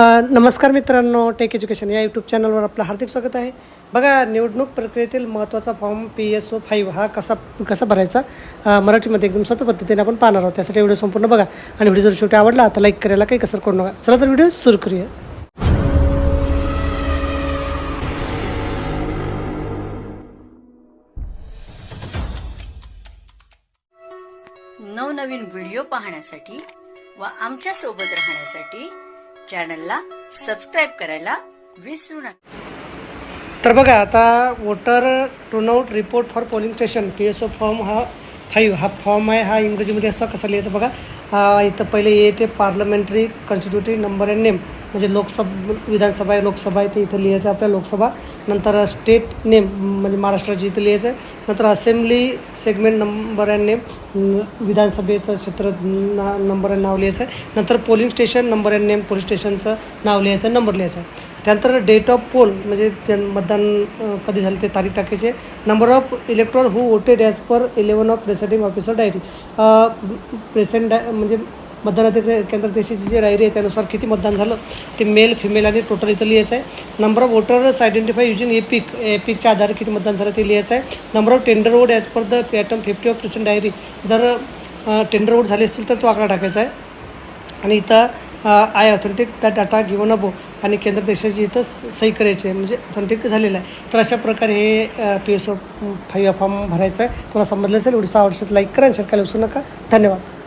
नमस्कार मित्रांनो take education या यूट्यूब चॅनलवर आपलं हार्दिक स्वागत आहे. बघा निवडणूक प्रक्रियेतील महत्त्वाचा form P S O five हा कसा कसा भरायचा? मराठीमध्ये एकदम सोप्या पद्धतीने आपण पाहणार आहोत. त्यासाठी व्हिडिओ संपूर्ण बघा. आणि व्हिडिओ जर शेवटी आवडला तर लाईक करायला काही कसर करू नका. चला तर व्हिडिओ सुरू करूया. नवनवीन व्हिडिओ पाहण्यासाठी व आमच्यासोबत राहण्यासाठी चॅनलला सबस्क्राईब करायला विसरू नका. तर बघा आता voter turnout report for polling station P S O form हा फाईव्ह हा फॉर्म आहे हा इंग्रजीमध्ये असतो कसा लिहायचा बघा. हा इथं पहिले येते parliamentary constitutive number and name म्हणजे लोकसभा विधानसभा आहे लोकसभा आहे ते इथं लिहायचं आहे आपल्या लोकसभा. नंतर स्टेट नेम म्हणजे महाराष्ट्राची इथं लिहायचं आहे. नंतर assembly segment number and name विधानसभेचं क्षेत्र ना नंबर अँड नाव लिहायचं आहे. नंतर polling station number and name polling स्टेशनचं नाव लिहायचं आहे नंबर लिहायचा आहे. त्यानंतर डेट ऑफ पोल म्हणजे मतदान कधी झाले ते तारीख टाकायचे number of electors who voted as per eleven of presiding officer diary. Present day म्हणजे मतदानाधिकारी केंद्र देशाची जी डायरी आहे त्यानुसार किती मतदान झालं ते मेल फिमेल आणि टोटल इथं लिहायचं आहे. Number of voters identify using EPIC एपिकच्या आधारे किती मतदान झालं ते लिहायचं आहे. Number of tender vote as per the pattern fifty of percent diary जर टेंडर वोट झाले असतील तर तो आकडा टाकायचा आहे. आणि इथं आय ऑथेंटिक त्या डाटा गिवन अबो आणि केंद्र देशाची इथं सही करायची आहे. म्हणजे ऑथेंटिक झालेलं आहे. तर अशा प्रकारे हे P S O five form भरायचं आहे. तुम्हाला समजलं असेल व्हिडिओ आवडशील लाईक करा आणि शेअर करायला विसरू नका. धन्यवाद.